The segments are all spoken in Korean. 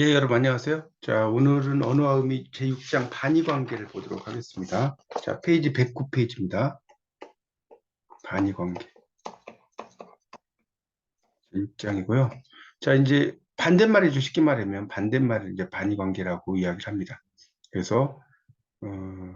예, 여러분 안녕하세요. 자, 오늘은 언어와 의미 제6장 반의 관계를 보도록 하겠습니다. 자, 페이지 109페이지입니다. 반의 관계. 제6장이고요. 자, 이제 반대말이죠. 쉽게 말하면 반대말을 이제 반의 관계라고 이야기를 합니다. 그래서 어,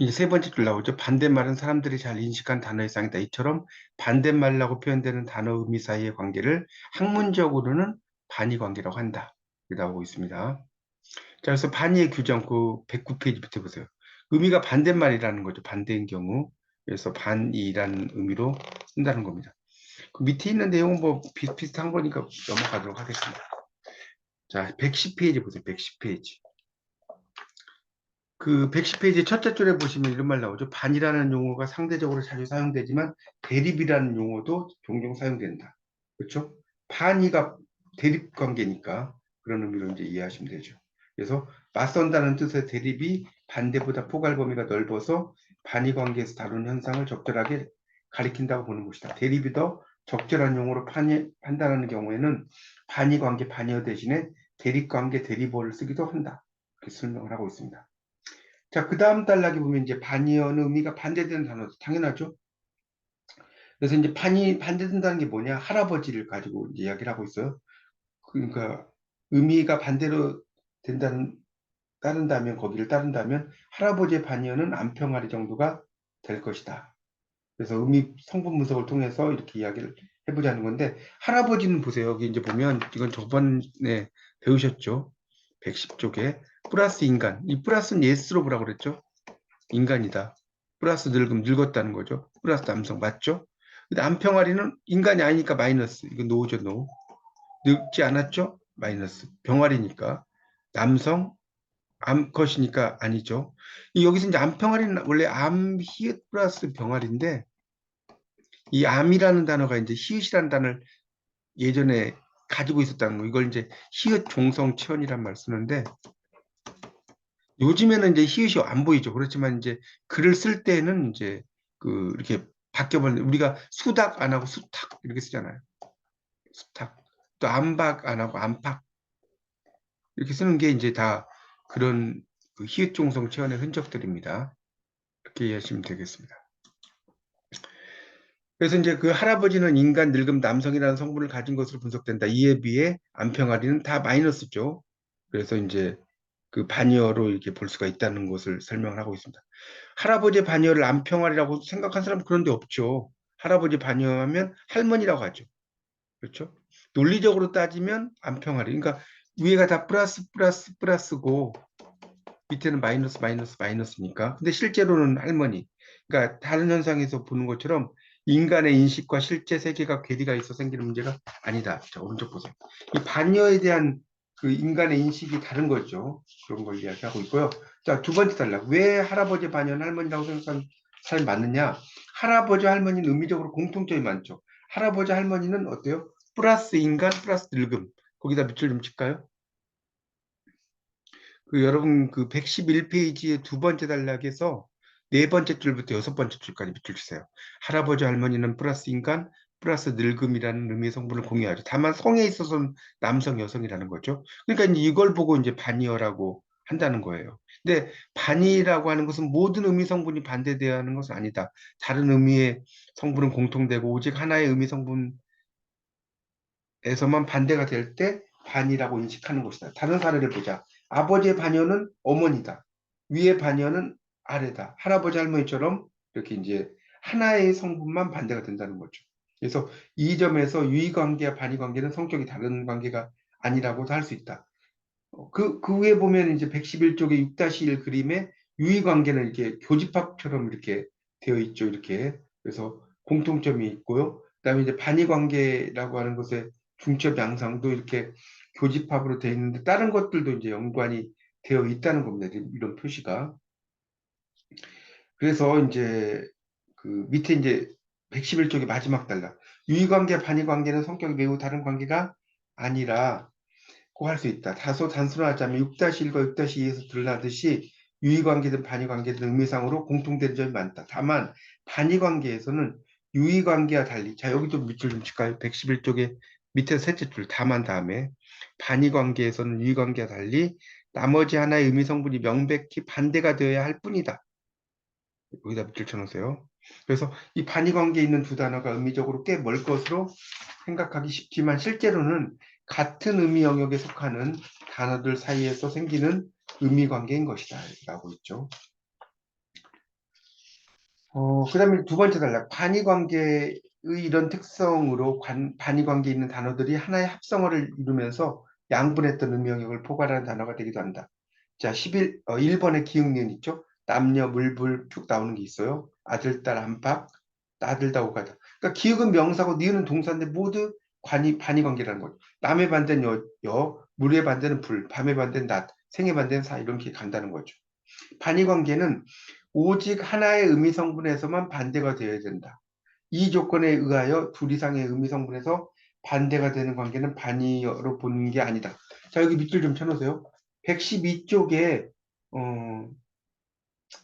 이제 세 번째 줄 나오죠. 반대말은 사람들이 잘 인식한 단어의 쌍이다. 이처럼 반대말이라고 표현되는 단어 의미 사이의 관계를 학문적으로는 반의 관계라고 한다. 이라고 있습니다. 자, 그래서 반의의 규정 그 109페이지부터 보세요. 의미가 반대말이라는 거죠. 반대인 경우. 그래서 반이라는 의미로 쓴다는 겁니다. 그 밑에 있는 내용은 뭐 비슷비슷한 거니까 넘어가도록 하겠습니다. 자, 110페이지 보세요. 110페이지. 그 110페이지 첫째 줄에 보시면 이런 말 나오죠. 반이라는 용어가 상대적으로 자주 사용되지만 대립이라는 용어도 종종 사용된다. 그렇죠? 반이가 대립 관계니까 그런 의미로 이제 이해하시면 되죠. 그래서 맞선다는 뜻의 대립이 반대보다 포괄 범위가 넓어서 반의 관계에서 다루는 현상을 적절하게 가리킨다고 보는 것이다. 대립이 더 적절한 용어로 판이, 판단하는 경우에는 반의 관계 반의어 대신에 대립 관계 대립어를 쓰기도 한다. 이렇게 설명을 하고 있습니다. 자, 그 다음 단락에 보면 이제 반의어는 의미가 반대되는 단어도 당연하죠. 그래서 이제 반이 반대된다는 게 뭐냐? 할아버지를 가지고 이야기를 하고 있어요. 그러니까 의미가 반대로 된다는 따른다면 거기를 따른다면 할아버지의 반의어는 안평아리 정도가 될 것이다. 그래서 의미 성분 분석을 통해서 이렇게 이야기를 해보자는 건데 할아버지는 보세요. 여기 이제 보면 이건 저번에 배우셨죠. 110쪽에 플러스 인간. 이 플러스는 예스로 보라고 그랬죠. 인간이다. 플러스 늙음 늙었다는 거죠. 플러스 남성 맞죠? 근데 안평아리는 인간이 아니니까 마이너스. 이거 노죠 노. 늙지 않았죠? 마이너스. 병아리니까. 남성, 암컷이니까 아니죠. 여기서 이제 암병아리는 원래 암, 히읗 플러스 병아리인데 이 암이라는 단어가 이제 히읗이라는 단어를 예전에 가지고 있었다는 거. 이걸 이제 히읗 종성 체언이란 말 쓰는데 요즘에는 이제 히읗이 안 보이죠. 그렇지만 이제 글을 쓸 때는 이제 그 이렇게 바뀌어버리는 우리가 수닥 안 하고 수탁 이렇게 쓰잖아요. 수탁. 또 안박 안 하고 안팎 이렇게 쓰는 게 이제 다 그런 그 히읗 종성 체언의 흔적들입니다. 이렇게 이해하시면 되겠습니다. 그래서 이제 그 할아버지는 인간 늙음 남성이라는 성분을 가진 것으로 분석된다. 이에 비해 안평아리는 다 마이너스죠. 그래서 이제 그 반여로 이렇게 볼 수가 있다는 것을 설명을 하고 있습니다. 할아버지 반여를 안평아리라고 생각한 사람은 그런데 없죠. 할아버지 반여하면 할머니라고 하죠. 그렇죠? 논리적으로 따지면 안평아리. 그러니까 위에가 다 플러스 플러스 플러스고 밑에는 마이너스 마이너스 마이너스니까. 근데 실제로는 할머니. 그러니까 다른 현상에서 보는 것처럼 인간의 인식과 실제 세계가 괴리가 있어 생기는 문제가 아니다. 자, 오른쪽 보세요. 이 반여에 대한 그 인간의 인식이 다른 거죠. 그런 걸 이야기하고 있고요. 자, 두 번째 단락. 왜 할아버지 반여는 할머니라고 생각하는 사람이 많느냐? 할아버지 할머니는 의미적으로 공통점이 많죠. 할아버지 할머니는 어때요? 플러스 인간 플러스 늙음. 거기다 밑줄 좀 칠까요? 그 여러분 그 111페이지의 두 번째 단락에서 네 번째 줄부터 여섯 번째 줄까지 밑줄 치세요. 할아버지 할머니는 플러스 인간 플러스 늙음이라는 의미의 성분을 공유하죠. 다만 성에 있어서는 남성 여성이라는 거죠. 그러니까 이걸 보고 이제 반이어라고 한다는 거예요. 근데 반이라고 하는 것은 모든 의미 성분이 반대되어야 하는 것은 아니다. 다른 의미의 성분은 공통되고 오직 하나의 의미 성분 에서만 반대가 될 때 반이라고 인식하는 것이다. 다른 사례를 보자. 아버지의 반여는 어머니다. 위의 반여는 아래다. 할아버지 할머니처럼 이렇게 이제 하나의 성분만 반대가 된다는 거죠. 그래서 이 점에서 유의관계와 반의관계는 성격이 다른 관계가 아니라고도 할 수 있다. 그, 그 위에 보면 이제 111쪽의 6-1 그림에 유의관계는 이렇게 교집합처럼 이렇게 되어 있죠. 이렇게. 그래서 공통점이 있고요. 그 다음에 이제 반의관계라고 하는 것에 중첩 양상도 이렇게 교집합으로 되어 있는데 다른 것들도 이제 연관이 되어 있다는 겁니다. 이런 표시가. 그래서 이제 그 밑에 이제 111쪽의 마지막 단락. 유의관계, 반의관계는 성격이 매우 다른 관계가 아니라 고할수 있다. 다소 단순하자면 6-1과 6-2에서 드러나듯이 유의관계든 반의관계든 의미상으로 공통되는 점이 많다. 다만 반의관계에서는 유의관계와 달리 자 여기도 밑줄 좀 칠까요? 111쪽에 밑에 셋째 줄 다만 다음에 반의 관계에서는 유의 관계와 달리 나머지 하나의 의미 성분이 명백히 반대가 되어야 할 뿐이다. 여기다 밑줄 쳐놓으세요. 그래서 이 반의 관계에 있는 두 단어가 의미적으로 꽤 멀 것으로 생각하기 쉽지만 실제로는 같은 의미 영역에 속하는 단어들 사이에서 생기는 의미 관계인 것이다. 라고 있죠. 어, 그 다음에 두 번째 단락. 반의 관계의 이런 특성으로 관, 반의 관계에 있는 단어들이 하나의 합성어를 이루면서 양분했던 의미 영역을 포괄하는 단어가 되기도 한다. 자, 11, 어, 1번의 기흥니은 있죠? 남녀, 물불 쭉 나오는 게 있어요. 아들, 딸, 안팎, 나들다, 오가다. 그러니까 기역은 명사고 니은은 동사인데 모두 관이, 반의 관계라는 거죠. 남의 반대는 여, 여, 물의 반대는 불, 밤의 반대는 낮, 생의 반대는 사 이렇게 간다는 거죠. 반의 관계는 오직 하나의 의미 성분에서만 반대가 되어야 된다. 이 조건에 의하여 둘 이상의 의미 성분에서 반대가 되는 관계는 반의로 보는 게 아니다. 자, 여기 밑줄 좀 쳐놓으세요. 112쪽에, 어,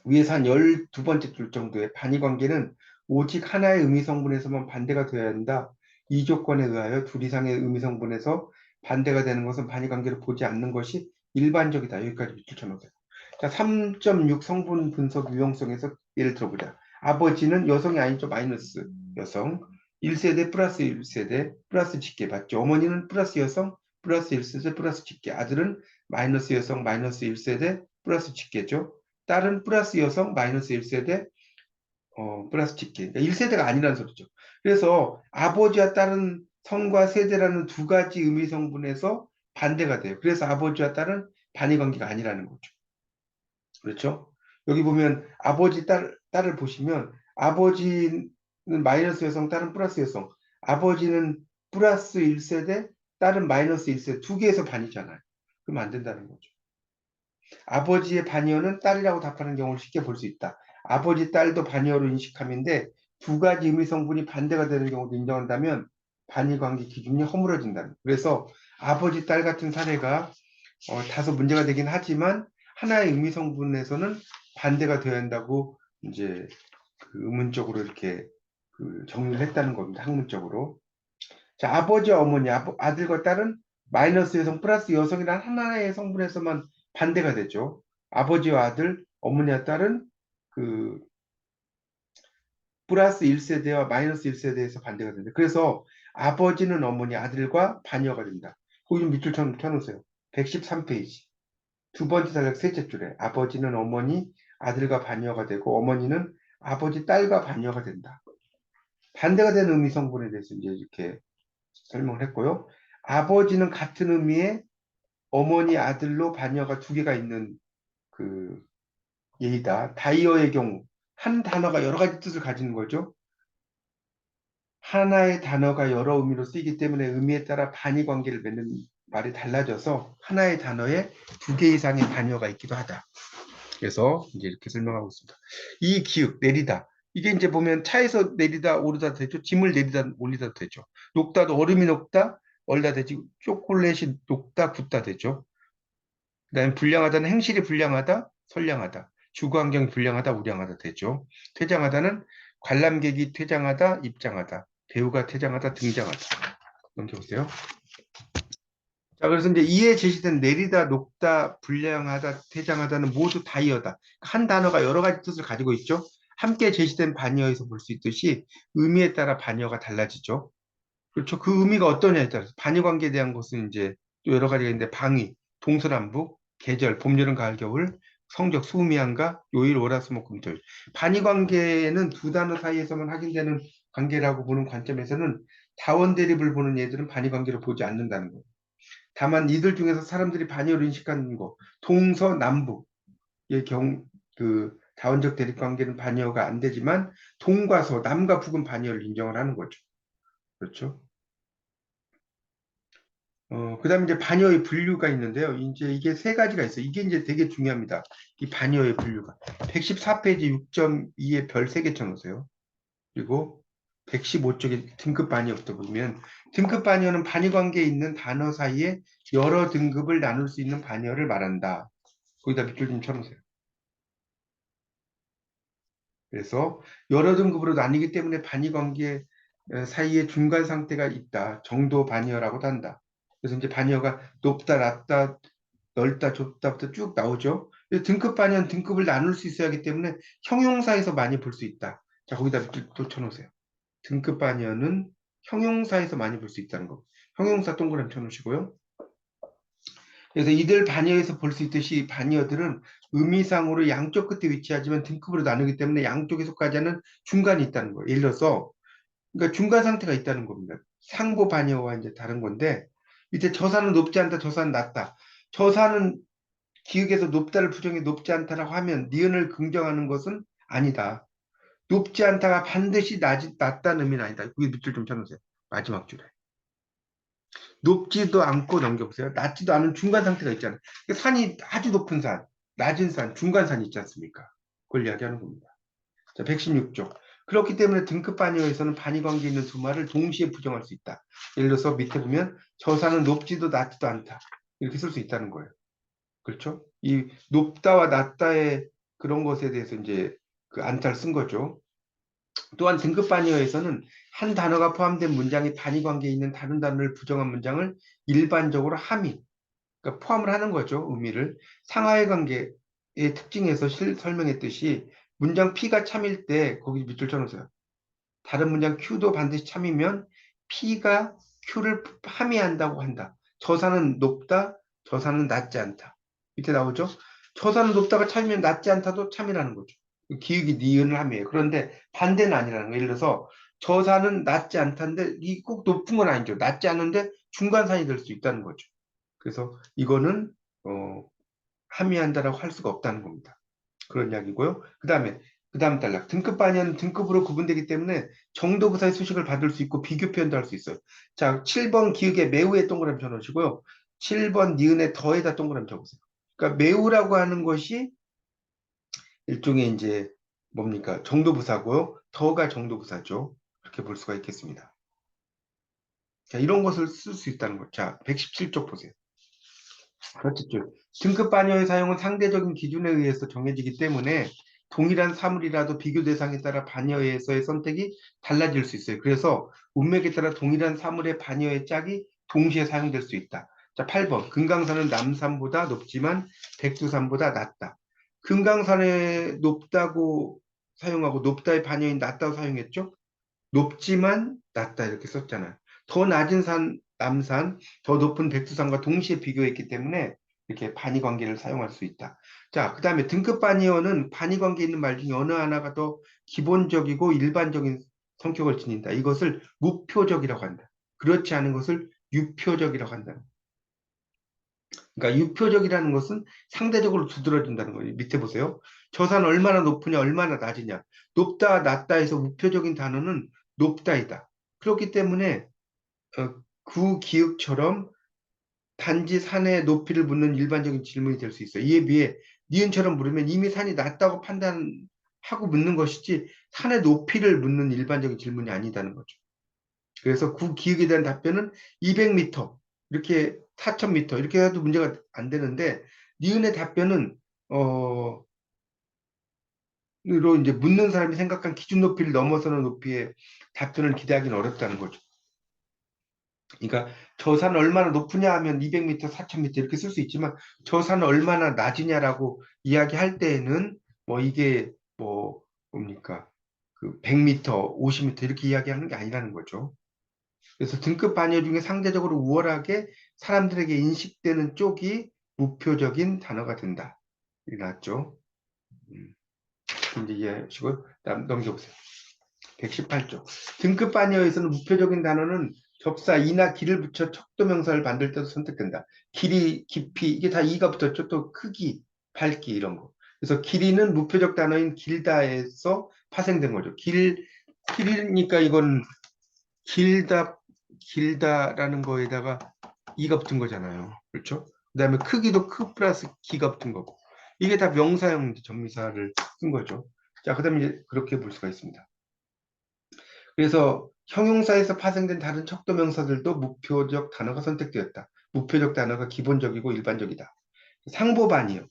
위에서 한 12번째 줄 정도의 반의 관계는 오직 하나의 의미 성분에서만 반대가 되어야 한다. 이 조건에 의하여 둘 이상의 의미 성분에서 반대가 되는 것은 반의 관계로 보지 않는 것이 일반적이다. 여기까지 밑줄 쳐놓으세요. 자, 3.6 성분 분석 유형성에서 예를 들어보자. 아버지는 여성이 아니죠. 마이너스 여성. 1세대 플러스 1세대 플러스 직계 맞죠? 어머니는 플러스 여성 플러스 1세대 플러스 직계. 아들은 마이너스 여성 마이너스 1세대 플러스 직계죠. 딸은 플러스 여성 마이너스 1세대 어, 플러스 직계. 그러니까 1세대가 아니라는 소리죠. 그래서 아버지와 딸은 성과 세대라는 두 가지 의미 성분에서 반대가 돼요. 그래서 아버지와 딸은 반의 관계가 아니라는 거죠. 그렇죠? 여기 보면 아버지 딸, 딸을 보시면 아버지는 마이너스 여성, 딸은 플러스 여성. 아버지는 플러스 1세대, 딸은 마이너스 1세대. 두 개에서 반이잖아요. 그럼 안 된다는 거죠. 아버지의 반이어는 딸이라고 답하는 경우를 쉽게 볼 수 있다. 아버지, 딸도 반이어로 인식함인데 두 가지 의미 성분이 반대가 되는 경우도 인정한다면 반의 관계 기준이 허물어진다는. 그래서 아버지, 딸 같은 사례가 어, 다소 문제가 되긴 하지만 하나의 의미 성분에서는 반대가 되어야 한다고 이제 그 의문적으로 이렇게 그 정리를 했다는 겁니다. 학문적으로. 자, 아버지와 어머니, 아, 들과 딸은 마이너스 여성 플러스 여성이란 하나의 성분에서만 반대가 되죠. 아버지와 아들, 어머니와 딸은 그 플러스 1세대와 마이너스 1세대에서 반대가 된다. 그래서 아버지는 어머니, 아들과 반여가 된다. 거기 좀 밑줄 쳐, 쳐놓으세요. 113페이지. 두 번째 단락 셋째 줄에 아버지는 어머니, 아들과 반여가 되고 어머니는 아버지, 딸과 반여가 된다. 반대가 되는 의미 성분에 대해서 이제 이렇게 설명을 했고요. 아버지는 같은 의미의 어머니, 아들로 반여가 두 개가 있는 그 예이다. 다이어의 경우 한 단어가 여러 가지 뜻을 가지는 거죠. 하나의 단어가 여러 의미로 쓰이기 때문에 의미에 따라 반의 관계를 맺는 말이 달라져서 하나의 단어에 두 개 이상의 단어가 있기도 하다. 그래서 이제 이렇게 설명하고 있습니다. 이 기역 내리다 이게 이제 보면 차에서 내리다 오르다 되죠. 짐을 내리다 올리다 되죠. 녹다도 얼음이 녹다 얼다 되지 초콜릿이 녹다 굳다 되죠. 그다음에 불량하다는 행실이 불량하다 선량하다 주거환경이 불량하다 우량하다 되죠. 퇴장하다는 관람객이 퇴장하다 입장하다 배우가 퇴장하다 등장하다 넘겨보세요. 자, 그래서 이제 이에 제시된 내리다, 녹다, 불량하다, 퇴장하다는 모두 다이어다. 한 단어가 여러 가지 뜻을 가지고 있죠. 함께 제시된 반여에서 볼 수 있듯이 의미에 따라 반여가 달라지죠. 그렇죠. 그 의미가 어떠냐에 따라서 반여 관계에 대한 것은 이제 또 여러 가지가 있는데 방위, 동서남북, 계절, 봄, 여름, 가을, 겨울, 성적, 수미한가, 요일, 월화수목, 금토일. 반의 관계는 두 단어 사이에서만 확인되는 관계라고 보는 관점에서는 다원 대립을 보는 얘들은 반의 관계를 보지 않는다는 거예요. 다만 이들 중에서 사람들이 반의로 인식하는 거 동서남북의 경 그 다원적 대립 관계는 반의어가 안 되지만 동과 서 남과 북은 반의어를 인정을 하는 거죠. 그렇죠? 어, 그 다음에 이제 반의어의 분류가 있는데요. 이제 이게 세 가지가 있어요. 이게 이제 되게 중요합니다. 이 반의어의 분류가. 114페이지 6.2에 별 3개 쳐놓으세요. 그리고 115쪽에 등급 반의어부터 보면 등급 반의어는 반의 관계에 있는 단어 사이에 여러 등급을 나눌 수 있는 반의어를 말한다. 거기다 밑줄 좀 쳐놓으세요. 그래서 여러 등급으로 나뉘기 때문에 반의 관계에 어, 사이에 중간 상태가 있다. 정도 반이어라고도 한다. 그래서 이제 반이어가 높다, 낮다, 넓다, 좁다부터 쭉 나오죠. 등급 반이어는 등급을 나눌 수 있어야 하기 때문에 형용사에서 많이 볼 수 있다. 자, 거기다 밑줄 또 쳐놓으세요. 등급 반이어는 형용사에서 많이 볼 수 있다는 거. 형용사 동그라미 쳐놓으시고요. 그래서 이들 반이어에서 볼 수 있듯이 반이어들은 의미상으로 양쪽 끝에 위치하지만 등급으로 나누기 때문에 양쪽에 속하지 않은 중간이 있다는 거예요. 예를 들어서 그러니까 중간 상태가 있다는 겁니다. 상보 반이어와 이제 다른 건데 밑에 저산은 높지 않다, 저산은 낮다. 저산은 기역에서 높다를 부정해 높지 않다라고 하면 니은을 긍정하는 것은 아니다. 높지 않다가 반드시 낮, 낮다는 의미는 아니다. 여기 밑줄 좀 쳐놓으세요. 마지막 줄에. 높지도 않고 넘겨보세요. 낮지도 않은 중간 상태가 있잖아요. 산이 아주 높은 산, 낮은 산, 중간 산이 있지 않습니까? 그걸 이야기하는 겁니다. 자, 116쪽. 그렇기 때문에 등급 반이어에서는 반이 관계 있는 두 말을 동시에 부정할 수 있다. 예를 들어서 밑에 보면 저 산은 높지도 낮지도 않다. 이렇게 쓸 수 있다는 거예요. 그렇죠? 이 높다와 낮다의 그런 것에 대해서 이제 그 안타를 쓴 거죠. 또한 등급 반이어에서는 한 단어가 포함된 문장이 단위 관계에 있는 다른 단어를 부정한 문장을 일반적으로 함의, 그러니까 포함을 하는 거죠. 의미를. 상하의 관계의 특징에서 실, 설명했듯이 문장 P가 참일 때 거기 밑줄 쳐놓으세요. 다른 문장 Q도 반드시 참이면 P가 Q를 함의한다고 한다. 저사는 높다, 저사는 낮지 않다. 밑에 나오죠? 저사는 높다가 참이면 낮지 않다도 참이라는 거죠. 기역이 니은을 함이에요. 그런데 반대는 아니라는 거예요. 예를 들어서 저산은 낮지 않다는데 이 꼭 높은 건 아니죠. 낮지 않은데 중간산이 될 수 있다는 거죠. 그래서 이거는 어, 함의한다라고 할 수가 없다는 겁니다. 그런 이야기고요. 그 다음에 그 다음 단락 등급 반이는 등급으로 구분되기 때문에 정도 부사의 수식을 받을 수 있고 비교 표현도 할 수 있어요. 자 7번 기역에 매우에 동그라미 쳐놓으시고요. 7번 니은에 더에다 동그라미 쳐보세요. 그러니까 매우라고 하는 것이 일종의 이제 뭡니까 정도부사고요. 더가 정도부사죠. 그렇게 볼 수가 있겠습니다. 자 이런 것을 쓸 수 있다는 것. 자 117쪽 보세요. 그렇죠. 등급 반열의 사용은 상대적인 기준에 의해서 정해지기 때문에 동일한 사물이라도 비교 대상에 따라 반여에서의 선택이 달라질 수 있어요. 그래서 운맥에 따라 동일한 사물의 반여의 짝이 동시에 사용될 수 있다. 자, 8번. 금강산은 남산보다 높지만 백두산보다 낮다. 금강산에 높다고 사용하고 높다의 반여인 낮다고 사용했죠? 높지만 낮다 이렇게 썼잖아요. 더 낮은 산 남산, 더 높은 백두산과 동시에 비교했기 때문에 이렇게 반의 관계를 사용할 수 있다. 자, 그 다음에 등급 반의어는 반의 관계 있는 말 중에 어느 하나가 더 기본적이고 일반적인 성격을 지닌다. 이것을 무표적이라고 한다. 그렇지 않은 것을 유표적이라고 한다. 그러니까 유표적이라는 것은 상대적으로 두드러진다는 거예요. 밑에 보세요. 저산 얼마나 높으냐, 얼마나 낮으냐. 높다, 낮다 해서 무표적인 단어는 높다이다. 그렇기 때문에 어, 구 기역처럼 단지 산의 높이를 묻는 일반적인 질문이 될 수 있어요. 이에 비해 니은처럼 물으면 이미 산이 낮다고 판단하고 묻는 것이지 산의 높이를 묻는 일반적인 질문이 아니다는 거죠. 그래서 구 기역에 대한 답변은 200m 이렇게 4,000m 이렇게 해도 문제가 안 되는데 니은의 답변은 어 로 이제 묻는 사람이 생각한 기준 높이를 넘어서는 높이의 답변을 기대하기는 어렵다는 거죠. 그러니까 저 산은 얼마나 높으냐 하면 200m, 4000m 이렇게 쓸 수 있지만 저 산은 얼마나 낮으냐라고 이야기할 때에는 뭐 이게 뭐 뭡니까 그 100m, 50m 이렇게 이야기하는 게 아니라는 거죠. 그래서 등급 반여 중에 상대적으로 우월하게 사람들에게 인식되는 쪽이 무표적인 단어가 된다. 나왔죠. 음. 이제 이해하시고 다음 넘겨보세요. 118쪽. 등급 반여에서는 무표적인 단어는 접사 이나 길을 붙여 척도명사를 만들 때도 선택된다. 길이, 깊이 이게 다 이가 붙었죠. 또 크기, 밝기 이런 거. 그래서 길이는 무표적 단어인 길다에서 파생된 거죠. 길, 길이니까 이건 길다, 길다라는 거에다가 이가 붙은 거잖아요. 그렇죠? 그 다음에 크기도 크 플러스 기가 붙은 거고. 이게 다 명사형 전미사를 쓴 거죠. 자, 그 다음에 그렇게 볼 수가 있습니다. 그래서 형용사에서 파생된 다른 척도 명사들도 무표적 단어가 선택되었다. 무표적 단어가 기본적이고 일반적이다. 상보반이요.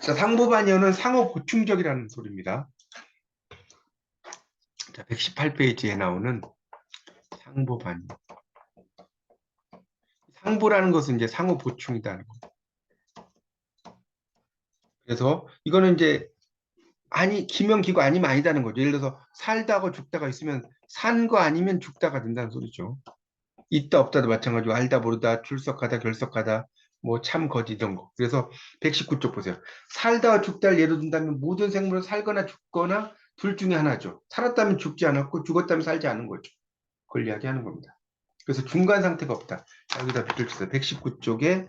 자, 상보반이어는 상호 보충적이라는 소리입니다. 자, 118페이지에 나오는 상보 반영. 상보라는 것은 이제 상호 보충이다는 거. 그래서 이거는 이제 아니 기명기고 아니면 아니다는 거죠. 예를 들어서 살다가 죽다가 있으면 산 거 아니면 죽다가 된다는 소리죠. 있다 없다도 마찬가지고 알다 모르다 출석하다 결석하다 뭐 참 거짓 이런 거. 그래서 119쪽 보세요. 살다가 죽다를 예로 든다면 모든 생물은 살거나 죽거나 둘 중에 하나죠. 살았다면 죽지 않았고 죽었다면 살지 않은 거죠. 그걸 이야기하는 겁니다. 그래서 중간 상태가 없다. 여기다 밑줄 주세요. 119쪽에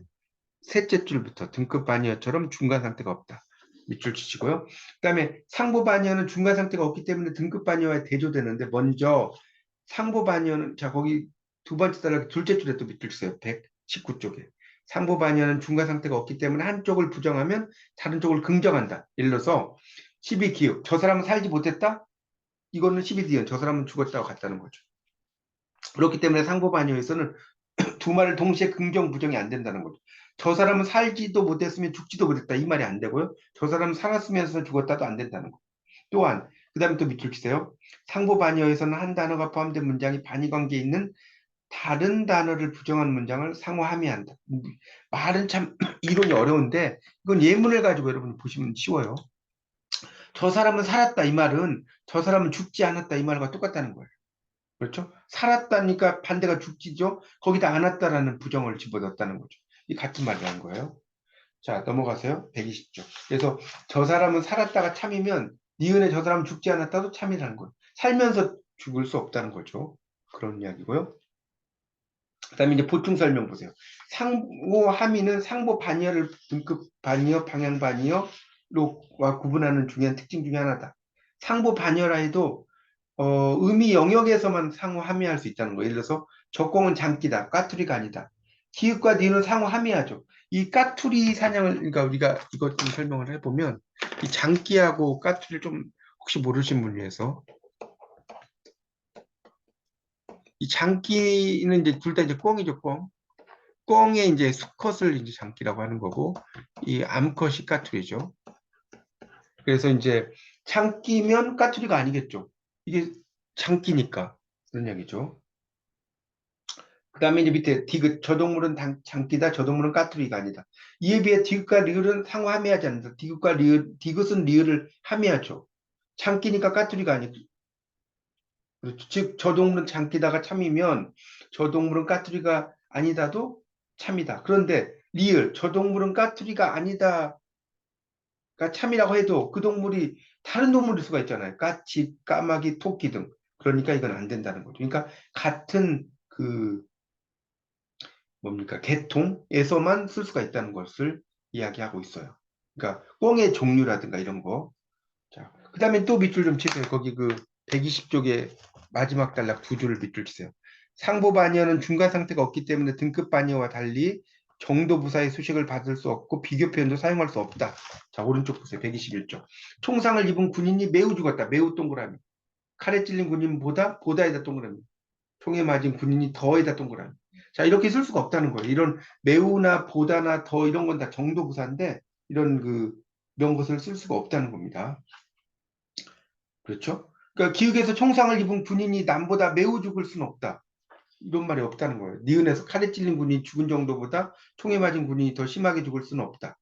셋째 줄부터 등급 바니어처럼 중간 상태가 없다. 밑줄 치시고요. 그 다음에 상보 바니어는 중간 상태가 없기 때문에 등급 바니어와 대조되는데 먼저 상보 바니어는 자 거기 두 번째 달락 둘째 줄에 또 밑줄 주세요. 119쪽에 상보 바니어는 중간 상태가 없기 때문에 한쪽을 부정하면 다른 쪽을 긍정한다. 예를 들어서 12기억 저 사람은 살지 못했다? 이거는 12디언 저 사람은 죽었다고 같다는 거죠. 그렇기 때문에 상보 바니어에서는 두 말을 동시에 긍정 부정이 안 된다는 거죠. 저 사람은 살지도 못했으면 죽지도 못했다 이 말이 안 되고요. 저 사람은 살았으면서 죽었다도 안 된다는 거. 또한 그 다음에 또 밑줄 치세요. 상보 바니어에서는 한 단어가 포함된 문장이 반의 관계에 있는 다른 단어를 부정한 문장을 상호 함의한다. 말은 참 이론이 어려운데 이건 예문을 가지고 여러분 보시면 쉬워요. 저 사람은 살았다 이 말은 저 사람은 죽지 않았다 이 말과 똑같다는 거예요. 그렇죠? 살았다니까 반대가 죽지죠. 거기다 안 왔다라는 부정을 집어넣었다는 거죠. 이 같은 말이라는 거예요. 자 넘어가세요. 120쪽. 그래서 저 사람은 살았다가 참이면 니은에 저 사람은 죽지 않았다도 참이라는 거예요. 살면서 죽을 수 없다는 거죠. 그런 이야기고요. 그 다음에 이제 보충 설명 보세요. 상보 함의는 상보 반이어를 등급 반이어, 방향 반이어로와 구분하는 중요한 특징 중에 하나다. 상보 해도 어, 의미 영역에서만 상호 함의할 수 있다는 거예요. 예를 들어서 적공은 장기다, 까투리가 아니다. 기읍과 니은 상호 함의하죠. 이 까투리 사냥을 그러니까 우리가 이것 좀 설명을 해보면 이 장기하고 까투리를 좀 혹시 모르신 분 위해서 이 장기는 이제 둘 다 이제 꽁이죠, 꽁. 꽁의 이제 수컷을 이제 장기라고 하는 거고, 이 암컷이 까투리죠. 그래서 이제 장기면 까투리가 아니겠죠. 이게 장기니까 그런 얘기죠. 그 다음에 이제 밑에 디귿, 저 동물은 당, 장기다, 저 동물은 까투리가 아니다. 이에 비해 디귿과 리을은 상호 함의하지 않는다. 디귿과 리을, 디귿은 리을을 함의하죠. 장기니까 까투리가 아니고 그렇죠. 즉, 저 동물은 장기다가 참이면 저 동물은 까투리가 아니다도 참이다. 그런데 리을, 저 동물은 까투리가 아니다가 참이라고 해도 그 동물이 다른 동물일 수가 있잖아요. 까치, 까마귀, 토끼 등. 그러니까 이건 안 된다는 거죠. 그러니까 같은 그 뭡니까 계통에서만 쓸 수가 있다는 것을 이야기하고 있어요. 그러니까 꽁의 종류라든가 이런 거. 자, 그 다음에 또 밑줄 좀 치세요. 거기 그 120쪽에 마지막 단락 두 줄을 밑줄 치세요. 상보 바니어는 중간 상태가 없기 때문에 등급 바니어와 달리 정도 부사의 수식을 받을 수 없고 비교 표현도 사용할 수 없다. 자 오른쪽 보세요. 121쪽. 총상을 입은 군인이 매우 죽었다. 매우 동그라미. 칼에 찔린 군인보다 보다에다 동그라미. 총에 맞은 군인이 더에다 동그라미. 자 이렇게 쓸 수가 없다는 거예요. 이런 매우나 보다나 더 이런 건 다 정도 부사인데 이런 그 이런 것을 쓸 수가 없다는 겁니다. 그렇죠? 그러니까 기획에서 총상을 입은 군인이 남보다 매우 죽을 수는 없다. 이런 말이 없다는 거예요. 니은에서 칼에 찔린 군인이 죽은 정도보다 총에 맞은 군인이 더 심하게 죽을 수는 없다.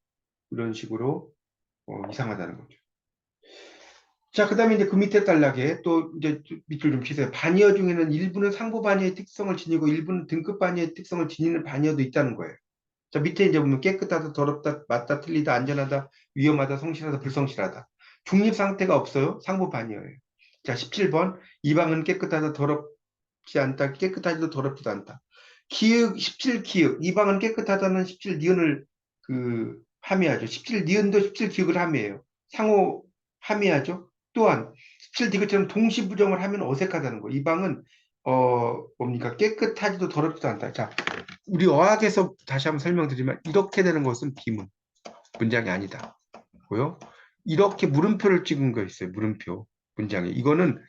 이런 식으로 어, 이상하다는 거죠. 자, 그 다음에 이제 그 밑에 단락에 또 이제 밑줄 좀 치세요. 바니어 중에는 일부는 상부 바니어의 특성을 지니고 일부는 등급 바니어의 특성을 지니는 바니어도 있다는 거예요. 자, 밑에 이제 보면 깨끗하다, 더럽다, 맞다, 틀리다, 안전하다, 위험하다, 성실하다, 불성실하다. 중립 상태가 없어요. 상부 바니어예요. 자, 17번. 이 방은 깨끗하다, 더럽 지 않다, 깨끗하지도 더럽지도 않다. 기역, 17 기역. 이 방은 깨끗하다는 17 니은을 그, 함의하죠. 17 니은도 17 기역을 함의해요. 상호 함의하죠. 또한 17 디귿처럼 동시부정을 하면 어색하다는 거. 이 방은 어 뭡니까 깨끗하지도 더럽지도 않다. 자, 우리 어학에서 다시 한번 설명드리면 이렇게 되는 것은 비문 문장이 아니다. 고요. 이렇게 물음표를 찍은 거 있어요. 물음표. 문장에 이거는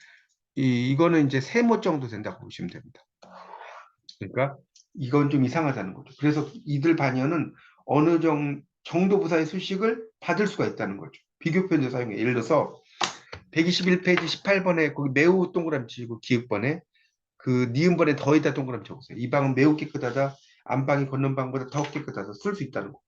이, 이거는 이제 세모 정도 된다고 보시면 됩니다. 그러니까 이건 좀 이상하다는 거죠. 그래서 이들 반연은 어느 정, 정도 부사의 수식을 받을 수가 있다는 거죠. 비교 표현을 사용해. 예를 들어서 121페이지 18번에 거기 매우 동그라미 치고 기읍번에 그 니은번에 더에다 동그라미 쳐보세요. 이 방은 매우 깨끗하다. 안방이 걷는 방보다 더 깨끗하다. 쓸 수 있다는 거.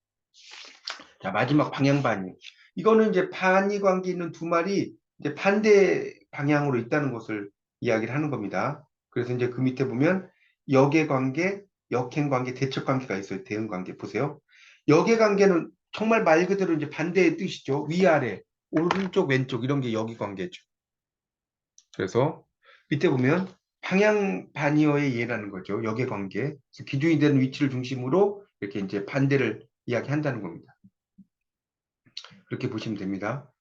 자 마지막 방향 반이. 이거는 이제 반이 관계 있는 두 말이 이제 반대 방향으로 있다는 것을 이야기를 하는 겁니다. 그래서 이제 그 밑에 보면 역의 관계, 역행 관계, 대척 관계가 있어요. 대응 관계 보세요. 역의 관계는 정말 말 그대로 이제 반대의 뜻이죠. 위아래, 오른쪽, 왼쪽 이런 게 역의 관계죠. 그래서 밑에 보면 방향 반이어의 예라는 거죠. 역의 관계. 기준이 되는 위치를 중심으로 이렇게 이제 반대를 이야기한다는 겁니다. 그렇게 보시면 됩니다.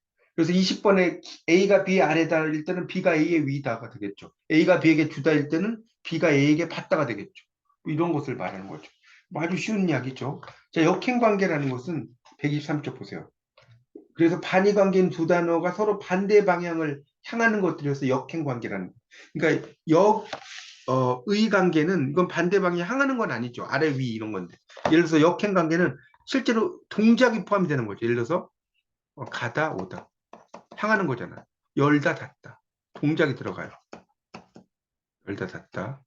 그래서 20번에 A가 B의 아래다일 때는 B가 A의 위다가 되겠죠. A가 B에게 주다일 때는 B가 A에게 받다가 되겠죠. 뭐 이런 것을 말하는 거죠. 뭐 아주 쉬운 이야기죠. 자, 역행 관계라는 것은 123쪽 보세요. 그래서 반의 관계인 두 단어가 서로 반대 방향을 향하는 것들이어서 역행 관계라는 거. 그러니까 역, 어, 의 관계는 이건 반대 방향 향하는 건 아니죠. 아래 위 이런 건데. 예를 들어서 역행 관계는 실제로 동작이 포함이 되는 거죠. 예를 들어서 어, 가다 오다 향하는 거잖아. 열다 닫다 동작이 들어가요. 열다 닫다.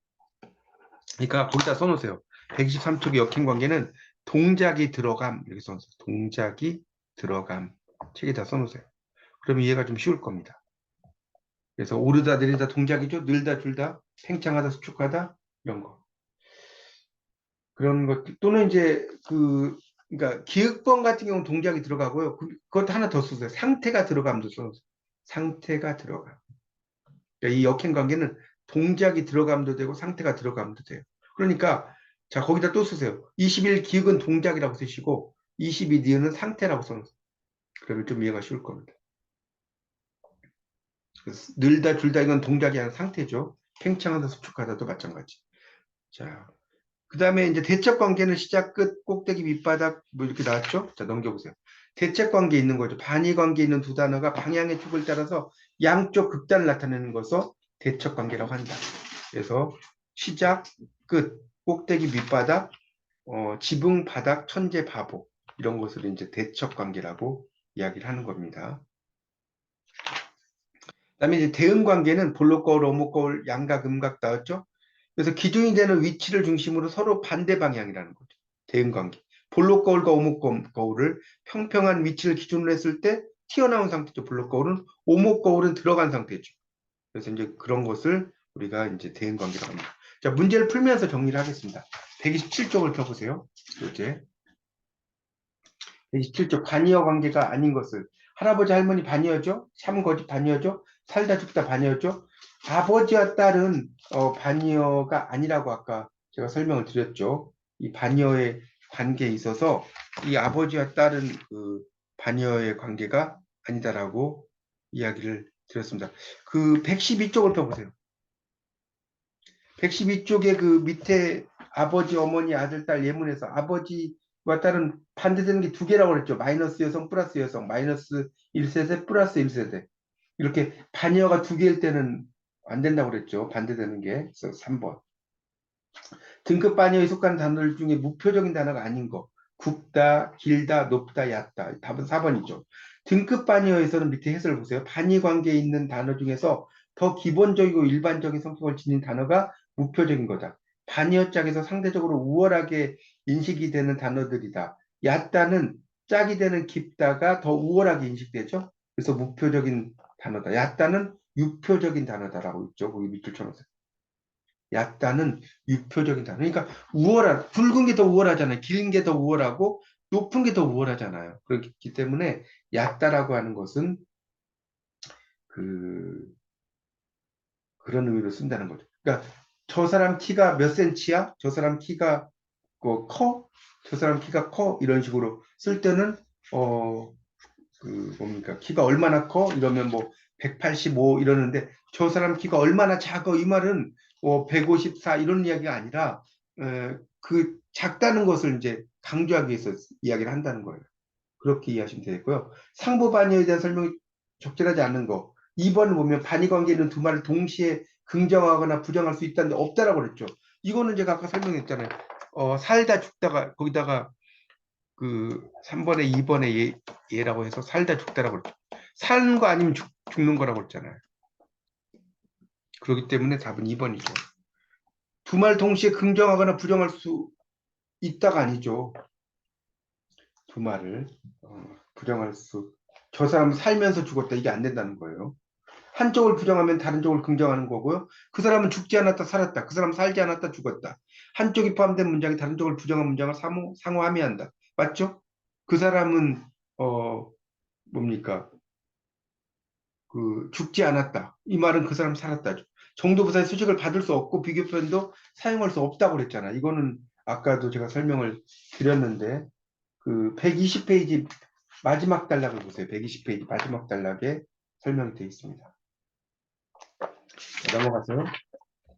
그러니까 거기다 써놓으세요. 123쪽의 역행 관계는 동작이 들어감 이렇게 써놓으세요. 동작이 들어감 책에다 써놓으세요. 그럼 이해가 좀 쉬울 겁니다. 그래서 오르다 내리다 동작이죠. 늘다 줄다 팽창하다 수축하다 이런 거. 그런 것 또는 이제 그 그러니까 기획번 같은 경우는 동작이 들어가고요. 그- 그것도 하나 더 쓰세요. 상태가 들어감도 써요. 상태가 들어감. 그러니까 이 역행 관계는 동작이 들어감도 되고 상태가 들어감도 돼요. 그러니까 자 거기다 또 쓰세요. 21 기획은 동작이라고 쓰시고 22 니은은 상태라고 써놓으세요. 그러면 좀 이해가 쉬울 겁니다. 늘다 줄다 이건 동작이 아니라 상태죠. 팽창하다 수축하다도 마찬가지. 자, 그 다음에 이제 대척 관계는 시작, 끝, 꼭대기, 밑바닥 뭐 이렇게 나왔죠? 자, 넘겨보세요. 대척 관계 있는 거죠. 반의 관계 있는 두 단어가 방향의 축을 따라서 양쪽 극단을 나타내는 것을 대척 관계라고 한다. 그래서 시작, 끝, 꼭대기, 밑바닥, 어, 지붕, 바닥, 천재, 바보 이런 것을 이제 대척 관계라고 이야기를 하는 겁니다. 그다음에 이제 대응 관계는 볼록 거울, 어묵 거울, 양각, 음각 나왔죠? 그래서 기준이 되는 위치를 중심으로 서로 반대 방향이라는 거죠. 대응 관계. 볼록 거울과 오목 거울을 평평한 위치를 기준으로 했을 때 튀어나온 상태죠. 볼록 거울은 오목 거울은 들어간 상태죠. 그래서 이제 그런 것을 우리가 이제 대응 관계라고 합니다. 자, 문제를 풀면서 정리를 하겠습니다. 127쪽을 펴보세요. 이제 127쪽 반이어 관계가 아닌 것을 할아버지 할머니 반이어죠? 삼거지 반이어죠? 살다 죽다 반이어죠? 아버지와 딸은 어, 반이어가 아니라고 아까 제가 설명을 드렸죠. 이 반이어의 관계에 있어서 이 아버지와 딸은 그 반이어의 관계가 아니다라고 이야기를 드렸습니다. 그 112쪽을 펴보세요. 112쪽에 그 밑에 아버지, 어머니, 아들, 딸 예문에서 아버지와 딸은 반대되는 게 두 개라고 그랬죠. 마이너스 여성, 플러스 여성, 마이너스 1세대, 플러스 1세대. 이렇게 반이어가 두 개일 때는 안 된다고 그랬죠. 반대되는 게. 그래서 3번. 등급 반이어에 속한 단어들 중에 무표적인 단어가 아닌 거. 굵다, 길다, 높다, 얕다. 답은 4번이죠. 등급 반이어에서는 밑에 해설을 보세요. 반이 관계에 있는 단어 중에서 더 기본적이고 일반적인 성격을 지닌 단어가 무표적인 거다. 반이어 짝에서 상대적으로 우월하게 인식이 되는 단어들이다. 얕다는 짝이 되는 깊다가 더 우월하게 인식되죠. 그래서 무표적인 단어다. 얕다는 유표적인 단어다라고 있죠. 거기 밑줄 쳐놓으세요. 얕다는 유표적인 단어. 그러니까 우월한, 굵은 게 더 우월하잖아요. 긴 게 더 우월하고 높은 게 더 우월하잖아요. 그렇기 때문에 얕다라고 하는 것은 그 그런 의미로 쓴다는 거죠. 그러니까 저 사람 키가 몇 센치야? 저 사람 키가 그 커? 저 사람 키가 커? 이런 식으로 쓸 때는 어 그 뭡니까 키가 얼마나 커? 이러면 뭐 185 이러는데 저 사람 키가 얼마나 작아? 이 말은 뭐154 이런 이야기가 아니라 에, 그 작다는 것을 이제 강조하기 위해서 이야기를 한다는 거예요. 그렇게 이해하시면 되겠고요. 상부 반의에 대한 설명이 적절하지 않는 거. 2번을 보면 반의 관계에 있는 두 말을 동시에 긍정하거나 부정할 수 있다는데 없다라고 그랬죠. 이거는 제가 아까 설명했잖아요. 어, 살다 죽다가 거기다가 그 3번에 2번에 예, 예라고 해서 살다 죽다라고 그랬죠. 사는 거 아니면 죽, 죽는 거라고 했잖아요. 그렇기 때문에 답은 2번이죠. 두 말 동시에 긍정하거나 부정할 수 있다가 아니죠. 두 말을 어, 부정할 수. 저 사람은 살면서 죽었다. 이게 안 된다는 거예요. 한쪽을 부정하면 다른 쪽을 긍정하는 거고요. 그 사람은 죽지 않았다 살았다. 그 사람은 살지 않았다 죽었다. 한쪽이 포함된 문장이 다른 쪽을 부정한 문장을 상호, 상호함의한다. 맞죠? 그 사람은 어 뭡니까? 그 죽지 않았다. 이 말은 그 사람 살았다. 정도부사의 수식을 받을 수 없고 비교 표현도 사용할 수 없다고 그랬잖아. 이거는 아까도 제가 설명을 드렸는데 그 120페이지 마지막 단락을 보세요. 120페이지 마지막 단락에 설명이 되어 있습니다. 자, 넘어가서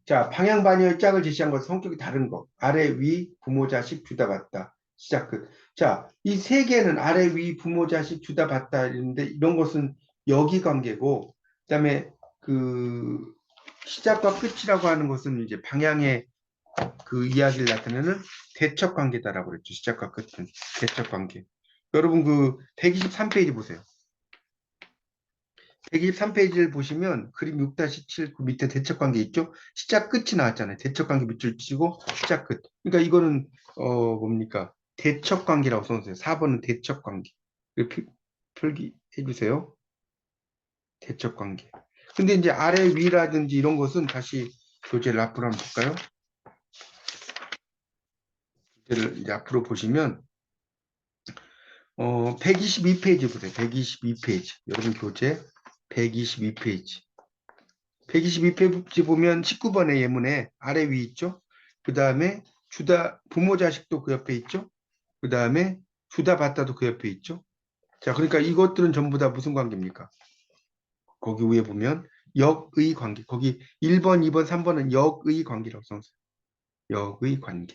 자 방향 반여의 짝을 제시한 것은 성격이 다른 것 아래 위 부모 자식 주다 받다 시작 끝. 자이 세 개는 아래 위 부모 자식 주다 받다 이런데 이런 것은 여기 관계고 그다음에 그 시작과 끝이라고 하는 것은 이제 방향의 그 이야기를 나타내는 대척 관계다라고 그랬죠. 시작과 끝은 대척 관계. 여러분 그 123페이지 보세요. 123페이지를 보시면 그림 6-7 그 밑에 대척 관계 있죠? 시작 끝이 나왔잖아요. 대척 관계 밑줄 치고 시작 끝. 그러니까 이거는 어 뭡니까? 대척 관계라고 써놓으세요. 4번은 대척 관계. 이렇게 표기해 주세요. 대척 관계. 근데 이제 아래 위라든지 이런 것은 다시 교재를 앞으로 한번 볼까요? 교재를 이제 앞으로 보시면 어 122페이지 보세요. 122페이지. 여러분 교재 122페이지. 122페이지 보면 19번의 예문에 아래 위 있죠? 그 다음에 주다 부모 자식도 그 옆에 있죠? 그 다음에 주다 받다도 그 옆에 있죠? 자, 그러니까 이것들은 전부 다 무슨 관계입니까? 거기 위에 보면 역의 관계. 거기 1번, 2번, 3번은 역의 관계라고 써놨어요. 역의 관계.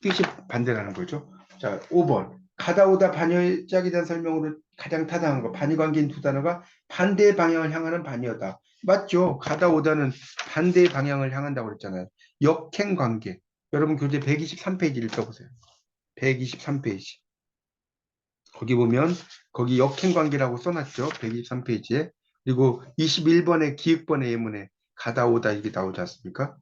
뜻이 반대라는 거죠. 자, 5번. 가다 오다 반여의 짝에 대한 설명으로 가장 타당한 거. 반의 관계인 두 단어가 반대의 방향을 향하는 반여다. 맞죠? 가다 오다는 반대의 방향을 향한다고 그랬잖아요. 역행 관계. 여러분 교재 123페이지 읽어보세요. 123페이지. 거기 보면 거기 역행 관계라고 써놨죠. 123페이지에. 그리고 21번의 기획번의 예문에 가다 오다 이게 나오지 않습니까?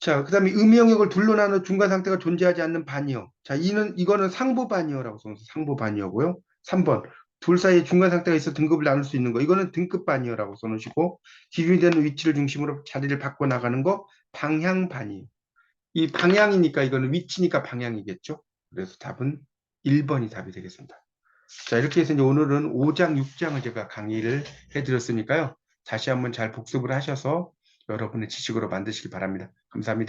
자, 그 다음에 의미 영역을 둘로 나눠 중간 상태가 존재하지 않는 반이어. 자, 이는, 이거는 상부 반이어라고 써서 상부 반이어고요. 3번. 둘 사이에 중간 상태가 있어 등급을 나눌 수 있는 거. 이거는 등급 반이어라고 써놓으시고, 기준이 되는 위치를 중심으로 자리를 바꿔 나가는 거, 방향 반이에요. 이 방향이니까 이거는 위치니까 방향이겠죠. 그래서 답은 1번이 답이 되겠습니다. 자, 이렇게 해서 이제 오늘은 5장, 6장을 제가 강의를 해드렸으니까요. 다시 한번 잘 복습을 하셔서 여러분의 지식으로 만드시기 바랍니다. 감사합니다.